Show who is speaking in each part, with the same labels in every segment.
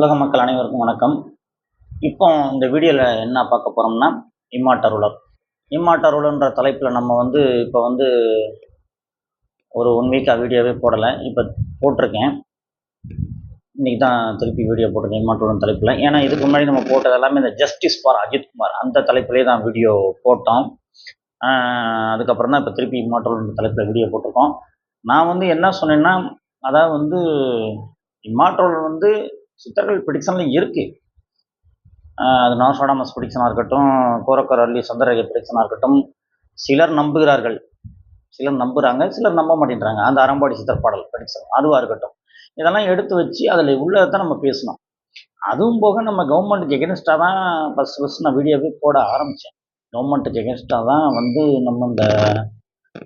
Speaker 1: உலக மக்கள் அனைவருக்கும் வணக்கம். இப்போ இந்த வீடியோவில் என்ன பார்க்க போகிறோம்னா இம்மாட்டருளர் இம்மாட்டருளன்ற தலைப்பில் நம்ம வந்து இப்போ வந்து ஒரு ஒன் வீக்காக வீடியோவே போடலை. இப்போ போட்டிருக்கேன். இன்றைக்கி தான் திருப்பி வீடியோ போட்டிருக்கேன் இம்மாட்டருளன் தலைப்பில். ஏன்னா இதுக்கு முன்னாடி நம்ம போட்டது எல்லாமே இந்த ஜஸ்டிஸ் ஃபார் அஜித்குமார் அந்த தலைப்பிலே தான் வீடியோ போட்டோம். அதுக்கப்புறம் தான் இப்போ திருப்பி இம்மாட்டருளன் தலைப்பில் வீடியோ போட்டிருக்கோம். நான் வந்து என்ன சொன்னேன்னா அதாவது வந்து இம்மாட்டருளன் வந்து சித்தர்கள் ப்ரிடிக்ஷனில் இருக்குது அது நாசோடாமஸ் ப்ரிடிக்ஷனாக இருக்கட்டும் கோரக்கர் அள்ளி சந்திரரேகை ப்ரிடிக்ஷனாக இருக்கட்டும் சிலர் நம்புகிறார்கள். சிலர் நம்புகிறாங்க சிலர் நம்ப மாட்டேன்றாங்க. அந்த அறம்பாடி சித்தர் பாடல் ப்ரிடிக்ஷன் அதுவாக இருக்கட்டும். இதெல்லாம் எடுத்து வச்சு அதில் உள்ளதான் நம்ம பேசணும். அதுவும் போக நம்ம கவர்மெண்ட்டுக்கு எகென்ஸ்டாக தான் ஃபஸ்ட் ஃபஸ்ட் நான் வீடியோவே போட ஆரம்பித்தேன் கவர்மெண்ட்டுக்கு எகென்ஸ்டாக தான் வந்து நம்ம இந்த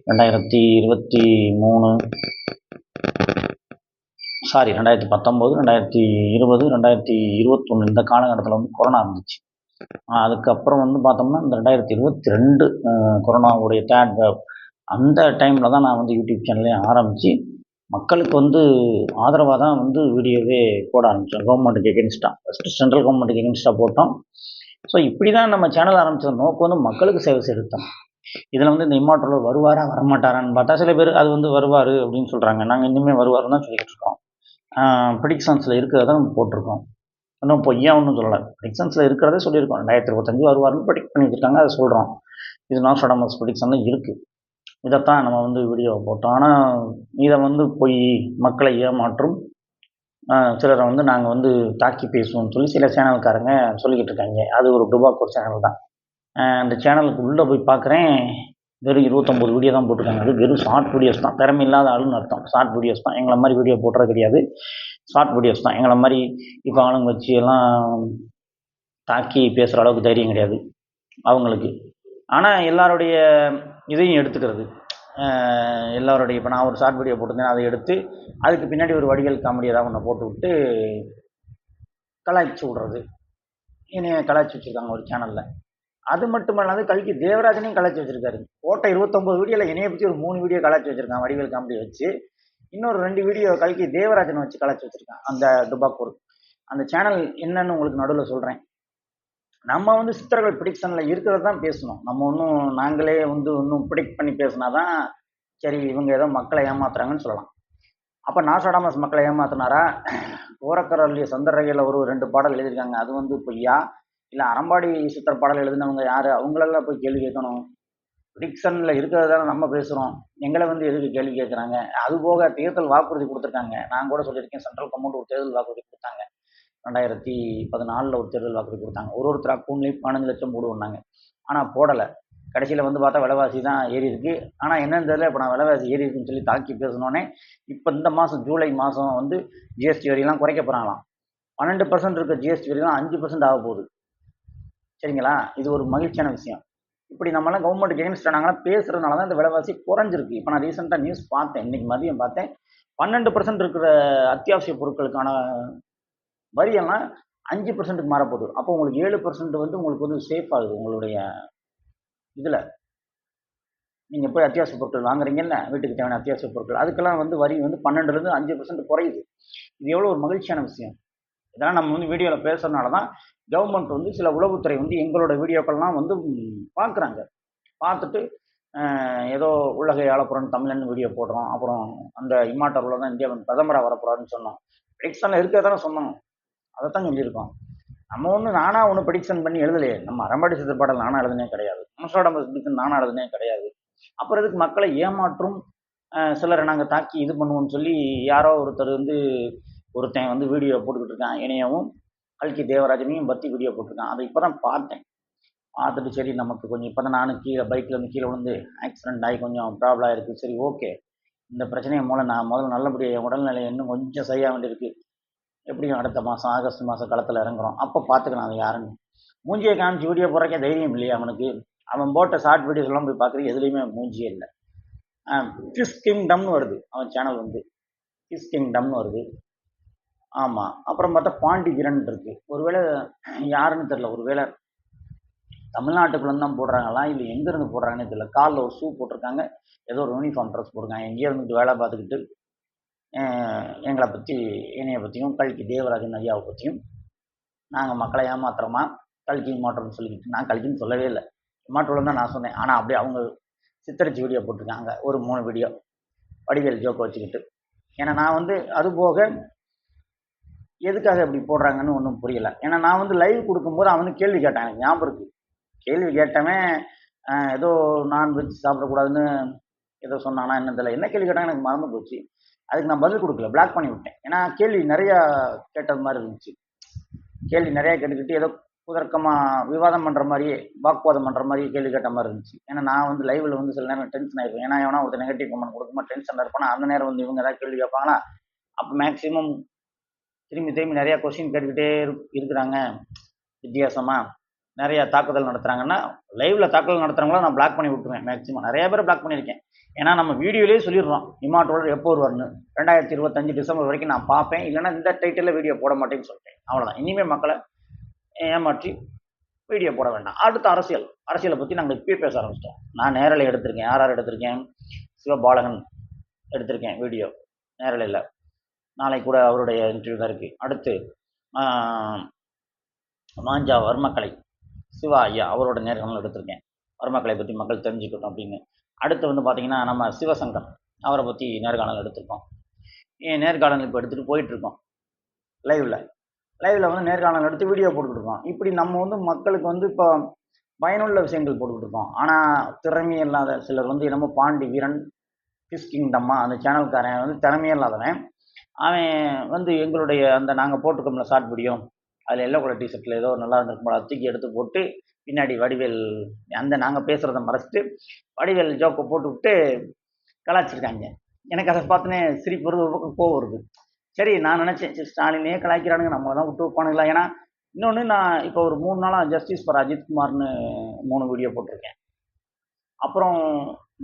Speaker 1: ரெண்டாயிரத்தி இருபத்தி மூணு சாரி ரெண்டாயிரத்தி பத்தொம்போது ரெண்டாயிரத்தி இருபது ரெண்டாயிரத்தி இருபத்தொன்று இந்த காலகட்டத்தில் வந்து கொரோனா இருந்துச்சு. அதுக்கப்புறம் வந்து பார்த்தோம்னா இந்த ரெண்டாயிரத்தி இருபத்தி ரெண்டு கொரோனாவுடைய தேர்ட் வேவ் அந்த டைமில் தான் நான் வந்து யூடியூப் சேனலே ஆரம்பித்து மக்களுக்கு வந்து ஆதரவாக தான் வந்து வீடியோவே போட ஆரம்பித்தோம் கவர்மெண்ட்டுக்கு எகென்ஸ்டாக ஃபஸ்ட்டு சென்ட்ரல் கவர்மெண்ட்டுக்கு எகென்ஸ்டாக போட்டோம். ஸோ இப்படி தான் நம்ம சேனல் ஆரம்பித்த நோக்கம் வந்து மக்களுக்கு சேவை செலுத்தணும். இதில் வந்து இந்த இம்மாற்றலர் வருவாரா வரமாட்டாரான்னு பார்த்தா சில பேர் அது வந்து வருவார் அப்படின்னு சொல்கிறாங்க நாங்கள் இன்னுமே வருவாருன்னு தான் சொல்லிக்கிட்டு இருக்கோம். ப்ரிடிக்ஷன்ஸில் இருக்கிறத நம்ம போட்டிருக்கோம். இன்னும் பொய்யா ஒன்றும் சொல்லலை. ப்ரிடிக்ஷன்ஸில் இருக்கிறதே சொல்லியிருக்கோம். ரெண்டாயிரத்தி இருபத்தஞ்சு வருவார்னு ப்ரிடிக்ட் பண்ணி வச்சுருக்காங்க அதை சொல்கிறோம் இது நாசோடாமஸ் ப்ரிடிக்ஷனில் இருக்குது இதைத்தான் நம்ம வந்து வீடியோ போட்டோம். ஆனால் இதை வந்து போய் மக்களை ஏமாற்றும் சிலரை வந்து நாங்கள் வந்து தாக்கி பேசுவோம்னு சொல்லி சில சேனல்காரங்க சொல்லிக்கிட்டு இருக்காங்க. அது ஒரு டுபாக்கூர் சேனல் தான். அந்த சேனலுக்கு உள்ளே போய் பார்க்குறேன். வெறும் இருபத்தொம்போது வீடியோ தான் போட்டிருக்காங்க. அது வெறும் ஷார்ட் வீடியோஸ் தான். திறமை இல்லாத ஆளுன்னு அர்த்தம். ஷார்ட் வீடியோஸ் தான். எங்களை மாதிரி வீடியோ போடுறது கிடையாது. ஷார்ட் வீடியோஸ் தான். எங்களை மாதிரி இப்போ ஆளுங்க வச்சு எல்லாம் தாக்கி பேசுகிற அளவுக்கு தைரியம் கிடையாது. அவங்களுக்கு. ஆனால் எல்லாருடைய இதையும் எடுத்துக்கிறது. எல்லாருடைய இப்போ நான் ஒரு ஷார்ட் வீடியோ போட்டிருந்தேன். அதை எடுத்து அதுக்கு பின்னாடி ஒரு வடிவேல் காமெடி ஏதாவது ஒன்று போட்டு விட்டு கலாய்ச்சி விட்றது. என்னைய கலாய்ச்சி வச்சுருக்காங்க ஒரு சேனலில் அது மட்டுமல்லாது கல்கி தேவராஜனையும் கலாச்சி வச்சிருக்காரு. போட்ட இருபத்தொம்பது வீடியோவில் என்னைய பற்றி ஒரு மூணு வீடியோ கலாச்சி வச்சிருக்கான் வடிவேல் காமெடி வச்சு. இன்னொரு ரெண்டு வீடியோ கல்கி தேவராஜனை வச்சு கலாச்சி வச்சிருக்கான் அந்த டுபாக்கூர் அந்த சேனல் என்னன்னு உங்களுக்கு நடுவில் சொல்கிறேன் நம்ம வந்து சித்தர்கள் ப்ரிடிக்ஷனில் இருக்கிறது தான் பேசணும். நம்ம ஒன்றும் நாங்களே வந்து ஒன்றும் ப்ரிடிக்ட் பண்ணி பேசினா தான் சரி இவங்க ஏதோ மக்களை ஏமாத்துறாங்கன்னு சொல்லலாம். அப்போ நாசடாமஸ் மக்களை ஏமாத்தினாரா? ஓரக்கரல்லிய சந்தரகையில் ஒரு ரெண்டு பாடல் எழுதியிருக்காங்க. அது வந்து பொய்யா? இல்லை அறம்பாடி சித்தர் பாடல் எழுதினவங்க யார்? அவங்களெல்லாம் போய் கேள்வி கேட்கணும். டிக்சனில் இருக்கிறது தானே நம்ம பேசுகிறோம் எங்களை வந்து எதுக்கு கேள்வி கேட்குறாங்க? அது போக தேர்தல் வாக்குறுதி கொடுத்துருக்காங்க. நான் கூட சொல்லியிருக்கேன் சென்ட்ரல் கவர்மெண்ட் ஒரு தேர்தல் வாக்குறுதி கொடுத்தாங்க. ரெண்டாயிரத்தி பதினாலில் ஒரு தேர்தல் வாக்குறுதி கொடுத்தாங்க. ஒரு ஒருத்தர் அக்கௌண்ட்லேயும் பதினஞ்சு லட்சம் போடுவோம்னாங்க. ஆனால் போடலை. கடைசியில் வந்து பார்த்தா விலைவாசி தான் ஏறி இருக்கு. ஆனால் என்னன்னு தெரியல இப்போ நான் விலைவாசி ஏறி இருக்குன்னு சொல்லி தாக்கி பேசினோன்னே இப்போ இந்த மாதம் ஜூலை மாதம் வந்து ஜிஎஸ்டி வரியெல்லாம் குறைக்க போகிறாங்களாம் பன்னெண்டு பர்சன்ட் இருக்க ஜிஎஸ்டி வரியெல்லாம் அஞ்சு பர்சன்ட் ஆக போகுது. சரிங்களா? இது ஒரு மகிழ்ச்சியான விஷயம். இப்படி நம்மளாம் கவர்மெண்ட் எகென்ஸ்ட் நாங்களாம் பேசுறதுனால தான் இந்த விலைவாசி குறைஞ்சிருக்கு. இப்போ நான் ரீசெண்டாக நியூஸ் பார்த்தேன். இன்னைக்கு மதியம் பார்த்தேன். பன்னெண்டு பர்சன்ட் இருக்கிற அத்தியாவசிய பொருட்களுக்கான வரியெல்லாம் அஞ்சு பர்சன்ட்டுக்கு மாறப்போகுது அப்போ உங்களுக்கு ஏழு பர்சன்ட் வந்து உங்களுக்கு வந்து சேஃப் ஆகுது உங்களுடைய இதில். நீங்கள் போய் அத்தியாவசிய பொருட்கள் வாங்குறீங்கல்ல வீட்டுக்கு தேவையான அத்தியாவசிய பொருட்கள். அதுக்கெல்லாம் வந்து வரி வந்து பன்னெண்டுலேருந்து அஞ்சு பர்சன்ட் குறையுது. இது எவ்வளோ ஒரு மகிழ்ச்சியான விஷயம். இதெல்லாம் நம்ம வந்து வீடியோவில் பேசுறதுனால தான் கவர்மெண்ட் வந்து சில உளவுத்துறை வந்து எங்களோட வீடியோக்கள்லாம் வந்து பார்க்குறாங்க பார்த்துட்டு ஏதோ உள்ளகை ஆளப்புறன்னு தமிழன் வீடியோ போடுறோம். அப்புறம் அந்த இம்மாட்டரில் தான் இந்தியாவின் பிரதமராக வரப்போறாருன்னு சொன்னோம். ப்ரெடிக்ஷனில் இருக்கிறதானே சொன்னோம். அதைத்தான் சொல்லியிருக்கோம். நம்ம ஒன்று நானாக ஒன்று ப்ரிடிக்ஷன் பண்ணி எழுதலையே. நம்ம அரம்பாடி சித்தர் பாடல் நானாக எழுதுனே கிடையாது. மனசோட ப்ரிடிக்ஷன் நானாக எழுதுனே கிடையாது. அப்புறம் இதுக்கு மக்களை ஏமாற்றும் சிலரை நாங்கள் தாக்கி இது பண்ணுவோம்னு சொல்லி யாரோ ஒருத்தர் வந்து ஒருத்தன் வந்து வீடியோ போட்டுக்கிட்டு இருக்கான் இணையவும் கல்கி தேவராஜனையும் பற்றி வீடியோ போட்டிருக்கான். அதை இப்போ தான் பார்த்தேன். பார்த்துட்டு சரி நமக்கு கொஞ்சம் இப்போ தான் நானும் கீழே பைக்கில் வந்து கீழே விழுந்து ஆக்சிடென்ட் ஆகி கொஞ்சம் ப்ராப்ளம் ஆயிருக்கு. சரி ஓகே இந்த பிரச்சனையை மூலம் நான் முதல்ல நல்லபடியாக என் உடல்நிலை இன்னும் கொஞ்சம் சரியாக வேண்டியிருக்கு எப்படியும் அடுத்த மாதம் ஆகஸ்ட் மாதம் களத்தில் இறங்குறோம். அப்போ பார்த்துக்கலாம் அதை யாருன்னு. மூஞ்சியை காமிச்சு வீடியோ போடுறக்கே தைரியம் இல்லையா அவனுக்கு? அவன் போட்ட ஷார்ட் வீடியோஸ்லாம் போய் பார்க்குறது எதுலேயுமே மூஞ்சியே இல்லை. ஃபிஸ் கிங்டம்னு வருது. அவன் சேனல் வந்து. ஃபிஸ் கிங்டம்னு வருது. ஆமாம் அப்புறம் பார்த்தா பாண்டி கிரண் இருக்கு. ஒருவேளை யாருன்னு தெரில ஒருவேளை தமிழ்நாட்டுக்குள்ளேருந்து தான் போடுறாங்களா? இல்லை எங்கேருந்து போடுறாங்கன்னு தெரியல. காலில் ஒரு ஷூ போட்டிருக்காங்க. ஏதோ ஒரு யூனிஃபார்ம் ட்ரெஸ் போட்டிருக்காங்க. எங்கேயோ இருந்துட்டு வேலை பார்த்துக்கிட்டு எங்களை பற்றி என்னைய பற்றியும் கல்கி தேவராஜன் ஐயாவை பற்றியும் நாங்கள் மக்களை ஏமாத்துறோமா? கல்கி மாற்றம்னு சொல்லிக்கிட்டு நான் கல்கின்னு சொல்லவே இல்லை. மாற்றம் தான் நான் சொன்னேன். ஆனால் அப்படியே அவங்க சித்தரிச்சு வீடியோ போட்டிருக்காங்க. ஒரு மூணு வீடியோ வடிவேல் ஜோக்கை வச்சுக்கிட்டு. ஏன்னா நான் வந்து அது போக எதுக்காக இப்படி போடுறாங்கன்னு ஒன்றும் புரியல. ஏன்னா நான் வந்து லைவ் கொடுக்கும்போது அவன் வந்து கேள்வி கேட்டான். எனக்கு ஞாபகம் இருக்கு. கேள்வி கேட்டவன் ஏதோ நான்வெஜ் சாப்பிடக்கூடாதுன்னு ஏதோ சொன்னானா என்ன தெரியல. என்ன கேள்வி கேட்டாங்க எனக்கு மறந்து போச்சு. அதுக்கு நான் பதில் கொடுக்கல. பிளாக் பண்ணி விட்டேன். ஏன்னா கேள்வி நிறையா கேட்டது மாதிரி இருந்துச்சு. கேள்வி நிறையா கேட்டுக்கிட்டு ஏதோ குதர்க்கமாக விவாதம் பண்ணுற மாதிரியே வாக்குவாதம் பண்ணுற மாதிரியே கேள்வி கேட்ட மாதிரி இருந்துச்சு. ஏன்னா நான் வந்து லைவில் வந்து சில நேரம் டென்ஷன் ஆயிருப்பேன். ஏன்னா எவனா ஒருத்தர் நெகட்டிவ் கமெண்ட் கொடுக்குமா டென்ஷனில் இருப்பானா? அந்த நேரம் வந்து இவங்க ஏதாவது கேள்வி கேட்பாங்களா? அப்போ மேக்ஸிமம் திரும்பி திரும்பி நிறையா கொஸ்டின் கேட்டுக்கிட்டே இருக்கிறாங்க. வித்தியாசமாக நிறையா தாக்குதல் நடத்துகிறாங்கன்னா லைவில் தாக்குதல் நடத்துகிறவங்கள நான் பிளாக் பண்ணி விட்டுருவேன் மேக்ஸிமம் நிறைய பேர் பிளாக் பண்ணியிருக்கேன். ஏன்னா நம்ம வீடியோலேயே சொல்லிடுறோம் இமாட்டோட எப்போ வருவார்னு. ரெண்டாயிரத்தி இருபத்தஞ்சு டிசம்பர் வரைக்கும் நான் பார்ப்பேன். இல்லைன்னா இந்த டைட்டிலில் வீடியோ போட மாட்டேன்னு சொல்லிட்டேன். அவ்வளோதான் இனிமேல் மக்களை ஏமாற்றி வீடியோ போட வேண்டாம். அடுத்த அரசியல். அரசியலை பற்றி நாங்கள் இப்பயே பேச ஆரம்பிச்சிட்டோம். நான் நேரலை எடுத்திருக்கேன். யார் யார் எடுத்திருக்கேன். சிவபாலகன் எடுத்திருக்கேன் வீடியோ நேரலையில். நாளைக்கு கூட அவருடைய இன்டர்வியூ தான் இருக்குது அடுத்து மாஞ்சா வர்மக்கலை சிவா ஐயா அவரோட நேர்காணல் எடுத்திருக்கேன். வர்மக்கலை பற்றி மக்கள் தெரிஞ்சுக்கட்டும் அப்படின்னு. அடுத்து வந்து பார்த்திங்கன்னா நம்ம சிவசங்கர் அவரை பற்றி நேர்காணல் எடுத்திருக்கோம். ஏன் நேர்காணல் இப்போ எடுத்துகிட்டு போயிட்டுருக்கோம்? லைவில் லைவில் வந்து நேர்காணல் எடுத்து வீடியோ போட்டுக்கிட்டு இப்படி நம்ம வந்து மக்களுக்கு வந்து இப்போ பயனுள்ள விஷயங்கள் போட்டுக்கிட்டு ஆனால் திறமை இல்லாத சிலர் வந்து என்னமோ பாண்டி வீரன் கிஸ் கிங்டம்மா அந்த சேனல்காரன் வந்து திறமையே இல்லாதவன். அவன் வந்து எங்களுடைய அந்த நாங்கள் போட்டிருக்கோம்ல ஷார்ட் வீடியோ அதில் எல்லோ கலர் டிஷர்ட்டில் ஏதோ நல்லா இருந்திருக்கும் போல, அதை தூக்கி எடுத்து போட்டு பின்னாடி வடிவேல் அந்த நாங்கள் பேசுகிறத மறைச்சிட்டு வடிவேல் ஜோக்கை போட்டு விட்டு கலாய்ச்சிருக்காங்க. எனக்கு அதை பார்த்தோன்னே சிரிப்பு வருது ஒரு பக்கம் கோவம் வருது. சரி நான் நினச்சேன் சரி ஸ்டாலினே கலாய்க்கிறானுங்க நம்மளை தான் விட்டு வைப்பானுங்களா? ஏன்னா இன்னொன்று நான் இப்போ ஒரு மூணு நாளாக ஜஸ்டிஸ் ஃபார் அஜித்குமார்னு மூணு வீடியோ போட்டிருக்கேன். அப்புறம்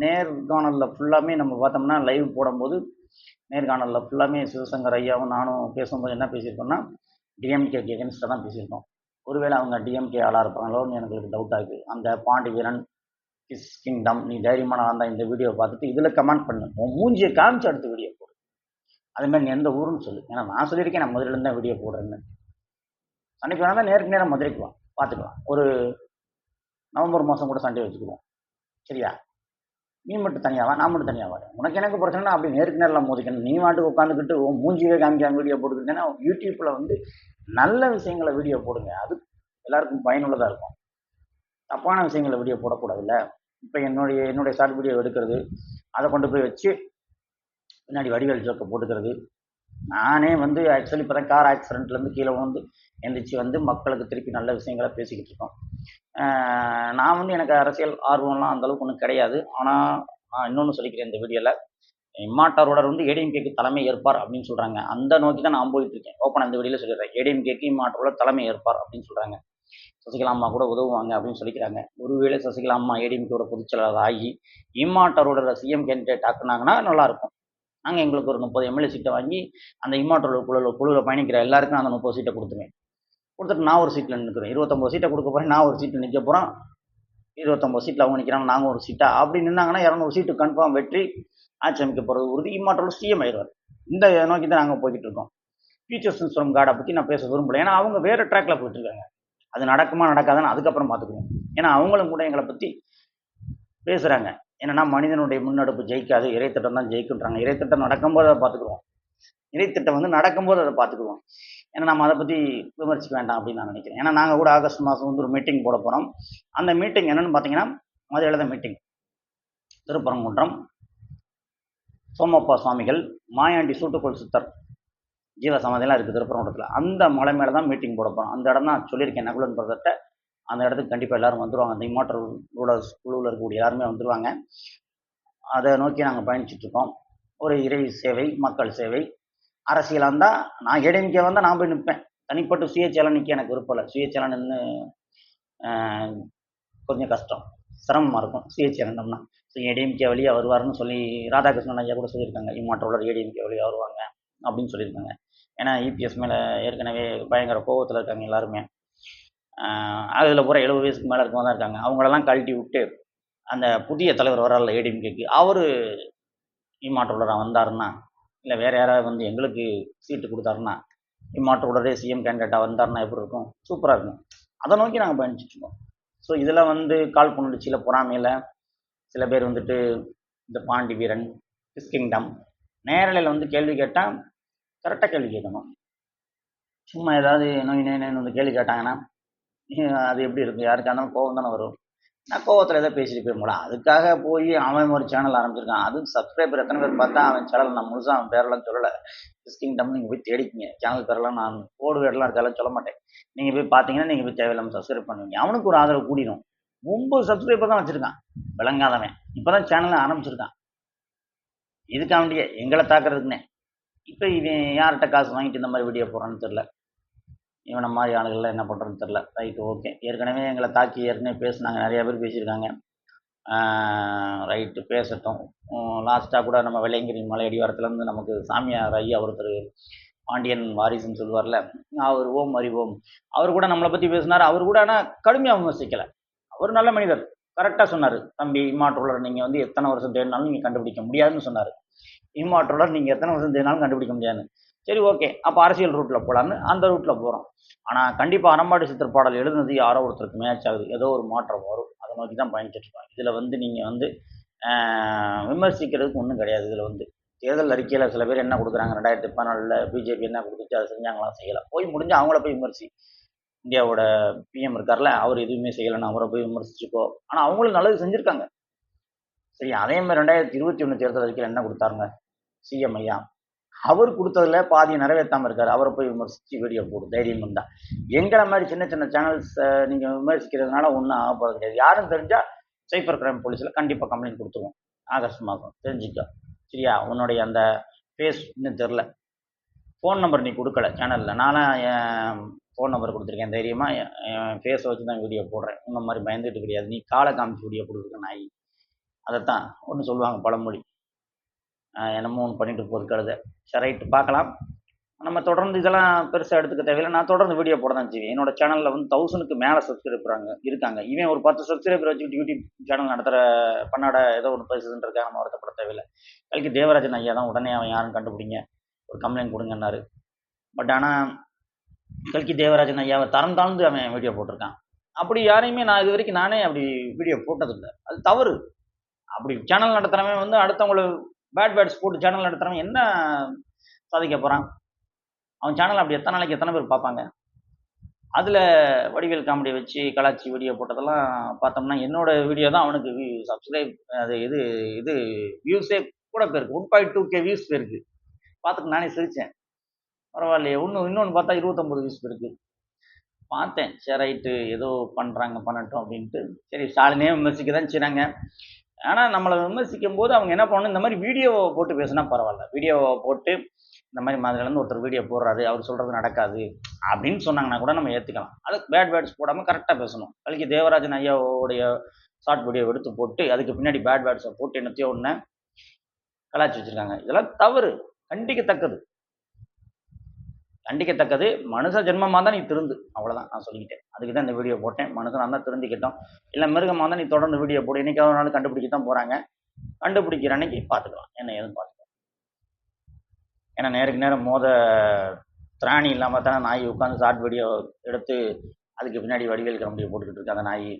Speaker 1: நேர்காணலில் ஃபுல்லாமே நம்ம பார்த்தோம்னா லைவ் போடும்போது நேர்காணலில் ஃபுல்லாமே சிவசங்கர் ஐயாவும் நானும் பேசும்போது என்ன பேசியிருக்கோம்னா டிஎம்கேக்கு எகென்ஸ்டாக தான் பேசியிருக்கோம். ஒருவேளை அவங்க டிஎம்கே ஆளாக இருப்பாங்களோன்னு எனக்கு டவுட்டாக இருக்குது அந்த பாண்டி வீரன் கிஸ் கிங்டம் நீ தைரியமான வந்தால் இந்த வீடியோ பார்த்துட்டு இதில் கமெண்ட் பண்ணு. உன் மூஞ்சியை காமிச்சு அடுத்த வீடியோ போடு. அதுமாதிரி நீ எந்த ஊருன்னு சொல்லு. ஏன்னா நான் சொல்லியிருக்கேன் நான் முதல்ல தான் வீடியோ போடுறேன்னு. அன்னைக்கு வேணா தான் நேருக்கு நேரம் மதுரைக்கு வா. பார்த்துக்கலாம். ஒரு நவம்பர் மாதம் கூட சண்டே வச்சுக்குவோம். சரியா? நீ மட்டும் தனியாவா நான் மட்டும் தனியாவா உனக்கு எனக்கு பிரச்சனைனா அப்படி நேருக்கு நேரில் மோதிக்கணும். நீ மாட்டுக்கு உட்காந்துக்கிட்டு உன் மூஞ்சியே காமிக்காம வீடியோ போட்டுக்கிட்டேன்னா யூடியூப்பில் வந்து நல்ல விஷயங்களை வீடியோ போடுங்க. அது எல்லாருக்கும் பயனுள்ளதாக இருக்கும். தப்பான விஷயங்களை வீடியோ போடக்கூடாதுல்ல? இப்போ என்னுடைய என்னுடைய ஷார்ட் வீடியோ எடுக்கிறது அதை கொண்டு போய் வச்சு பின்னாடி வடிவேல் ஜோக்கை போட்டுக்கிறது. நானே வந்து ஆக்சுவலி இப்போ தான் கார் ஆக்சிடென்ட்லேருந்து கீழே வந்து எந்திரிச்சு வந்து மக்களுக்கு திருப்பி நல்ல விஷயங்களை பேசிக்கிட்டு இருக்கோம். நான் வந்து எனக்கு அரசியல் ஆர்வம்லாம் அந்த அளவுக்கு ஒன்றும் கிடையாது. ஆனால் நான் இன்னொன்று சொல்லிக்கிறேன் இந்த வீடியோவில் இம்மாட்டாரோடர் வந்து ஏடிஎம்கேக்கு தலைமை ஏற்பார் அப்படின்னு சொல்கிறாங்க அந்த நோக்கி தான் நான் போயிட்டு இருக்கேன். ஓப்பன் அந்த வீடியோவில் சொல்லிடுறேன். ஏடிஎம்கேக்கு இம்மாட்டரோட தலைமை ஏற்பார் அப்படின்னு சொல்கிறாங்க சசிகலா அம்மா கூட உதவுவாங்க அப்படின்னு சொல்லிக்கிறாங்க. ஒருவேளை சசிகலா அம்மா ஏடிஎம்கேவோட பொதுச்செயலாளர் ஆகி இம்மாட்டரோட சிஎம் கேண்டிடேட் ஆக்குனாங்கன்னா நல்லாயிருக்கும் நாங்கள் எங்களுக்கு ஒரு முப்பது எம்எல்ஏ சீட்டை வாங்கி அந்த இம்மாட்டரோட குழுவில் குழுவில் பயணிக்கிற எல்லாருக்கும் அந்த முப்பது சீட்டை கொடுத்துருவேன். கொடுத்துட்டு நான் ஒரு சீட்டில் நிற்கிறேன் இருபத்தொம்பது சீட்டை கொடுக்க போகிறேன் நான் ஒரு சீட்டில் நிற்க போகிறேன் இருபத்தொம்பது சீட்டில் அவங்க நிற்கிறாங்க நாங்கள் ஒரு சீட்டா? அப்படி நின்னாங்கன்னா இரநூறு சீட்டு கன்ஃபார்ம் வெற்றி ஆட்சி அமைக்க போகிறது உறுதி. இம்மாற்றோட சிஎம் ஆயிடுவார். இந்த நோக்கி தான் நாங்கள் போய்கிட்டு இருக்கோம். ஃபியூச்சர்ஸ் ஃப்ரம் கார்டை பற்றி நான் பேச விரும்பல. ஏன்னா அவங்க வேறு ட்ராக்ல போயிட்டு இருக்காங்க. அது நடக்குமா நடக்காதான்னு அதுக்கப்புறம் பார்த்துக்குவோம் ஏன்னா அவங்களும் கூட எங்களை பற்றி பேசுகிறாங்க என்னன்னா மனிதனுடைய முன்னெடுப்பு ஜெயிக்காது இறைத்திட்டம் தான் ஜெயிக்குன்றாங்க. இறைத்திட்டம் நடக்கும்போது அதை பார்த்துக்குவோம் இறைத்திட்டம் வந்து நடக்கும்போது அதை பார்த்துக்குவோம் ஏன்னா நம்ம அதை பற்றி விமர்சிக்க வேண்டாம் அப்படின்னு நான் நினைக்கிறேன். ஏன்னா நாங்கள் கூட ஆகஸ்ட் மாதம் வந்து ஒரு மீட்டிங் போட போகிறோம் அந்த மீட்டிங் என்னென்னு பார்த்தீங்கன்னா மதுரையில் தான் மீட்டிங் திருப்பரங்குன்றம் சோமப்பா சுவாமிகள் மாயாண்டி சூட்டுக்கோள் சித்தர் ஜீவ சமாதியெல்லாம் இருக்குது திருப்பரங்குன்றத்தில். அந்த மலை மேலே தான் மீட்டிங் போட போகிறோம் அந்த இடம் தான் சொல்லியிருக்கேன் நகுலன் பிரதர்கிட்ட அந்த இடத்துக்கு கண்டிப்பாக எல்லாரும் வந்துருவாங்க. அந்த இம்மாற்றல் ரூலர்ஸ் குழுவில் இருக்கக்கூடிய எல்லாருமே வந்துருவாங்க. அதை நோக்கி நாங்கள் பயணிச்சுட்ருக்கோம் ஒரு இறை சேவை மக்கள் சேவை அரசியலாக இருந்தால் நான் ஏடிஎம்கே வந்தால் நான் போய் நிற்பேன் தனிப்பட்ட சுயேட்சையாளர் நிற்க எனக்கு விருப்பம் இல்லை. சுயேட்சையாளர் நின்று கொஞ்சம் கஷ்டம். சிரமமாக இருக்கும். சுயேட்சையாளர் நின்றோம்னா ஸோ ஏடிஎம்கே வழியாக வருவார்னு சொல்லி ராதாகிருஷ்ணன் ஐயா கூட சொல்லியிருக்காங்க. இம்மாற்றோட ஏடிஎம்கே வழியாக வருவாங்க அப்படின்னு சொல்லியிருக்காங்க. ஏன்னா இபிஎஸ் மேலே ஏற்கனவே பயங்கர கோவத்தில் இருக்காங்க எல்லாருமே. அதில் பூரா எழுபது வயசுக்கு மேலே இருக்கவங்க தான் இருக்காங்க. அவங்களெல்லாம் கழட்டி விட்டு அந்த புதிய தலைவர் வரால ஏடிஎம்கேக்கு அவர் இம்மாற்றோட வந்தாருன்னா இல்லை வேறு யாராவது வந்து எங்களுக்கு சீட்டு கொடுத்தாருன்னா இம்மாற்றோடரே சிஎம் கேண்டிடேட்டாக வந்தாருன்னா எப்படி இருக்கும்? சூப்பராக இருக்கும். அதை நோக்கி நாங்கள் பயணிச்சிட்ருக்கோம் ஸோ இதில் வந்து கால் புணர்ச்சியில் பொறாமையில் சில பேர் வந்துட்டு இந்த பாண்டி வீரன் கிஸ் கிங்டம் நேரலையில் வந்து கேள்வி கேட்டால் கரெக்டாக கேள்வி கேட்கணும். சும்மா ஏதாவது நோய் நோய் வந்து கேள்வி கேட்டாங்கன்னா அது எப்படி இருக்கும்? யாருக்காக இருந்தாலும் கோவம் தானே வரும். நான் கோவத்தில் ஏதோ பேசிட்டு போய் அதுக்காக போய் அவன் ஒரு சேனல் ஆரம்பிச்சிருக்கான். அதுவும் சப்ஸ்கிரைபர் எத்தனை பேர் பார்த்தா அவன் சேனல் நான் முழுசாக அவன் பேரெல்லாம் சொல்லலை. கிங்டம் நீங்கள் போய் தேடிக்கிங்க. சேனல் பேரெல்லாம் நான் கோடு வேடெல்லாம் இருக்கலாம் சொல்ல மாட்டேன். நீங்கள் போய் பார்த்தீங்கன்னா நீங்கள் போய் தேவையில்லாமல் சப்ஸ்கிரைப் பண்ணுவீங்க. அவனுக்கு ஒரு ஆதரவு கூடிடும் ஒம்பது சப்ஸ்கிரைபர் தான் வச்சுருக்கான். விளங்காதவன். இப்போ தான் சேனலை ஆரம்பிச்சிருக்கான். இதுக்காண்டியே எங்களை தாக்குறதுக்குன்னே. இப்போ இவன் யார்கிட்ட காசு வாங்கிட்டு இந்த மாதிரி வீடியோ போகிறான்னு தெரில இவனை மாதிரி ஆளுகள்லாம் என்ன பண்ணுறதுன்னு தெரில ரைட்டு ஓகே ஏற்கனவே எங்களை தாக்கி ஏற்கனவே பேசினாங்க. நிறையா பேர் பேசியிருக்காங்க. ரைட்டு பேசட்டும். லாஸ்ட்டாக கூட நம்ம வெள்ளையங்கிரி மலை அடிவாரத்துலேருந்து நமக்கு சாமியார் ஐயா ஒருத்தர் பாண்டியன் வாரிசுன்னு சொல்லுவார்ல. அவர் ஓம் அறிவோம் அவர் கூட நம்மளை பற்றி பேசினார். அவர் கூட ஆனால் கடுமையாக விமர்சிக்கலை. அவர் நல்ல மனிதர். கரெக்டாக சொன்னார். தம்பி இம்மாற்றுள்ளர் நீங்கள் வந்து எத்தனை வருஷம் தேடினாலும் நீங்கள் கண்டுபிடிக்க முடியாதுன்னு சொன்னார். இம்மாற்றுள்ளர் நீங்கள் எத்தனை வருஷம் தேடினாலும் கண்டுபிடிக்க முடியாதுன்னு. சரி ஓகே அப்போ அரசியல் ரூட்டில் போகலான்னு அந்த ரூட்டில் போகிறோம் ஆனால் கண்டிப்பாக அறம்பாடு சித்திர பாடல் எழுதுனது யாரோ ஒருத்தருக்கு மேட்ச் ஆகுது. ஏதோ ஒரு மாற்றம் வரும். அதை நோக்கி தான் பயணிச்சிட்ருக்கோம் இதில் வந்து நீங்கள் வந்து விமர்சிக்கிறதுக்கு ஒன்றும் கிடையாது. இதில் வந்து தேர்தல் அறிக்கையில் சில பேர் என்ன கொடுக்குறாங்க? ரெண்டாயிரத்தி பதினாலில் பிஜேபி என்ன கொடுத்துச்சு? அதை செஞ்சாங்களாம் செய்யலாம் போய் முடிஞ்சு அவங்கள போய் விமர்சி. இந்தியாவோட பிஎம் இருக்கார்ல அவர் எதுவுமே செய்யலைன்னு அவரை போய் விமர்சிச்சுக்கோ. ஆனால் அவங்களும் நல்லது செஞ்சுருக்காங்க. சரி அதே மாதிரி ரெண்டாயிரத்தி இருபத்தி ஒன்று தேர்தல் அறிக்கையில் என்ன கொடுத்தாருங்க? சிஎம் ஐயா. அவர் கொடுத்ததுல பாதியை நிறைவேற்றாமல் இருக்காரு. அவரை போய் விமர்சித்து வீடியோ போடு தைரியம் இருந்தால் எங்களை மாதிரி சின்ன சின்ன சேனல்ஸ் நீங்கள் விமர்சிக்கிறதுனால ஒன்றும் ஆக போகிறது கிடையாது. யாரும் தெரிஞ்சால் சைபர் கிரைம் போலீஸில் கண்டிப்பாக கம்ப்ளைண்ட் கொடுத்துருவோம். ஆகஸ்ட் மாதம் தெரிஞ்சுக்க. சரியா? உன்னுடைய அந்த ஃபேஸ் இன்னும் தெரில ஃபோன் நம்பர் நீ கொடுக்கல சேனலில் நானும் என் ஃபோன் நம்பர் கொடுத்துருக்கேன். தைரியமாக என் ஃபேஸை வச்சு தான் வீடியோ போடுறேன். உன்ன மாதிரி பயந்துட்டு கிடையாது. நீ காலை காமிச்சு வீடியோ கொடுக்குற நாய். அதைத்தான் ஒன்று சொல்லுவாங்க பழமொழி. என்னமோ ஒன்று பண்ணிட்டு போகுது கழுத. சரி ரைட்டு பார்க்கலாம். நம்ம தொடர்ந்து இதெல்லாம் பெருசாக எடுத்துக்க தேவையில்லை. நான் தொடர்ந்து வீடியோ போட தான் செய்வேன் என்னோட சேனலில் வந்து தௌசண்ட்க்கு மேலே சப்ஸ்கிரைபராங்க இருக்காங்க. இவன் ஒரு பத்து சப்ஸ்கிரைபர் வச்சுக்கிட்டு யூடியூப் சேனல் நடத்துகிற பண்ணாட ஏதோ ஒன்று பேசுதுன்றதுக்காக நம்ம வருத்தப்பட தேவையில்லை. கல்கி தேவராஜன் ஐயா தான் உடனே அவன் யாரும் கண்டுபிடிங்க. ஒரு கம்ப்ளைண்ட் கொடுங்கன்னாரு. பட் ஆனால் கல்கி தேவராஜன் ஐயாவை தரம் தாழ்ந்து அவன் வீடியோ போட்டிருக்கான். அப்படி யாரையுமே நான் இது வரைக்கும் நானே அப்படி வீடியோ போட்டதில்லை. அது தவறு. அப்படி சேனல் நடத்துகிறவன் வந்து அடுத்தவங்களை பேட் பேட்ஸ் போட்டு சேனல் நடத்துகிறவன் என்ன சாதிக்க போகிறான் அவன் சேனல் அப்படி எத்தனை நாளைக்கு எத்தனை பேர் பார்ப்பாங்க? அதில் வடிவேல் காமெடி வச்சு கலாச்சி வீடியோ போட்டதெல்லாம் பார்த்தோம்னா என்னோட வீடியோ தான் அவனுக்கு சப்ஸ்கிரைப் அது இது இது வியூஸே கூட போயிருக்கு. One point two K views போயிருக்கு. பார்த்துட்டு நானே சிரித்தேன் பரவாயில்லையே இன்னும் இன்னொன்று பார்த்தா இருபத்தொம்பது வியூஸ் போயிருக்கு. பார்த்தேன். சரி ரைட்டு ஏதோ பண்ணுறாங்க பண்ணட்டும் அப்படின்ட்டு. சரி ஸ்டாலினே விமர்சிக்க தான் செய்கிறாங்க ஆனால் நம்மளை விமர்சிக்கும் போது அவங்க என்ன பண்ணணும்? இந்த மாதிரி வீடியோவை போட்டு பேசினா பரவாயில்ல. வீடியோவை போட்டு இந்த மாதிரி மாதிரிலேருந்து ஒருத்தர் வீடியோ போடுறாரு அவர் சொல்கிறது நடக்காது அப்படின்னு சொன்னாங்கன்னா கூட நம்ம ஏற்றுக்கலாம் அது பேட் வேர்ட்ஸ் போடாமல் கரெக்டாக பேசணும். கழிக்கு தேவராஜன் ஐயாவோடைய ஷார்ட் வீடியோ எடுத்து போட்டு அதுக்கு பின்னாடி பேட் வேர்ட்ஸை போட்டு என்னத்தையோ ஒன்று கலாச்சி வச்சுருக்காங்க. இதெல்லாம் தவறு கண்டிக்கத்தக்கது. கண்டிக்கத்தக்கது. மனுஷ ஜென்மமாக தான் நீ திருந்து. அவ்வளோதான் நான் சொல்லிக்கிட்டேன். அதுக்கு தான் இந்த வீடியோ போட்டேன். மனுஷனாக தான் திருந்திக்கிட்டோம். இல்லை மிருகமாக தான் நீ தொடர்ந்து வீடியோ போடு. என்னைக்காவது ஒரு நாள் கண்டுபிடிக்க தான் போகிறாங்க கண்டுபிடிக்கிற அன்னைக்கு பார்த்துக்கலாம். என்ன ஏதுன்னு பார்த்துக்கலாம். ஏன்னா நேருக்கு நேரம் மோத திராணி இல்லாமல் தானே நாய் உட்காந்து ஷார்ட் வீடியோ எடுத்து அதுக்கு பின்னாடி வடிவேல் கிளம்பியை போட்டுக்கிட்டு இருக்கு அந்த நாய்.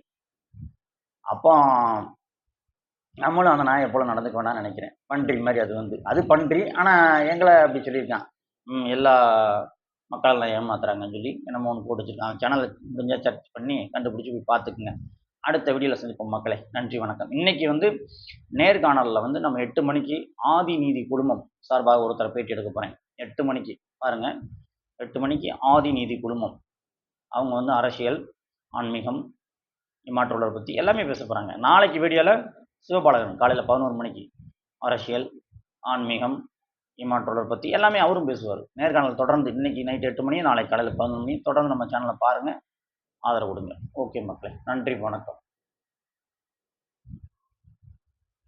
Speaker 1: அப்போ நம்மளும் அந்த நாயை போல் நடந்துக்க வேணாம்னு நினைக்கிறேன். பன்றி மாதிரி அது வந்து. அது பன்றி. ஆனால் எங்களை அப்படி சொல்லியிருக்கான். எல்லா மக்களெல்லாம் ஏமாத்துறாங்கன்னு சொல்லி என்னமோ ஒன்று போட்டு வச்சுருக்காங்க. சேனலை முடிஞ்சால் சர்ச் பண்ணி கண்டுபிடிச்சி போய் பார்த்துக்குங்க. அடுத்த வீடியோவில் சந்திப்போம் மக்களை. நன்றி வணக்கம். இன்னைக்கு வந்து நேர்காணலில் வந்து நம்ம எட்டு மணிக்கு ஆதி நீதி குடும்பம் சார்பாக ஒருத்தரை பேட்டி எடுக்க போகிறேன் எட்டு மணிக்கு. பாருங்கள் எட்டு மணிக்கு ஆதி நீதி குடும்பம் அவங்க வந்து அரசியல் ஆன்மீகம் இமாற்றுள்ளர் பற்றி எல்லாமே பேச போகிறாங்க நாளைக்கு வீடியோவில் சிவபாலகன் காலையில் பதினோரு மணிக்கு. அரசியல் ஆன்மீகம் இமாற்றோலர் பற்றி எல்லாமே அவரும் பேசுவார். நேர்காணல் தொடர்ந்து இன்றைக்கி நைட் எட்டு மணி நாளைக்கு காலையில் பதினொன்று மணி. தொடர்ந்து நம்ம சேனலை பாருங்கள் ஆதரவு கொடுங்க. ஓகே மக்களே நன்றி வணக்கம்.